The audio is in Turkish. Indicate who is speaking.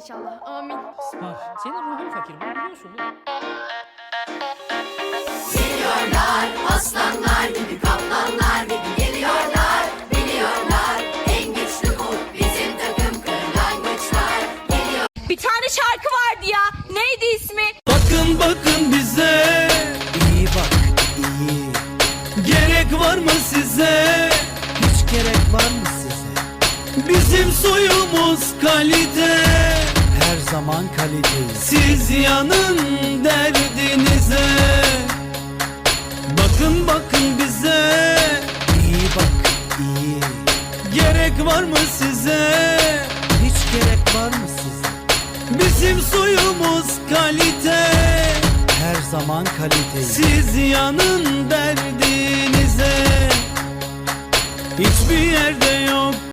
Speaker 1: İnşallah. Amin.
Speaker 2: Spar. Senin ruhun fakir. Bunu biliyorsun değil mi?
Speaker 3: Aslanlar gibi kaplanlar gibi geliyorlar Biliyorlar en güçlü kurt bizim takım kırlangıçlar Geliyor
Speaker 4: Bir tane şarkı vardı ya. Neydi ismi?
Speaker 5: Bakın bakın bize İyi bak iyi Gerek var mı size Hiç gerek var mı size Bizim soyumuz kalite zaman kaliteyiz Siz yanın derdinize. Bakın bakın bize. İyi bak iyi. Gerek var mı size? Hiç gerek var mı size? Bizim suyumuz kalite. Her zaman kalite. Siz yanın derdinize. Hiçbir yerde yok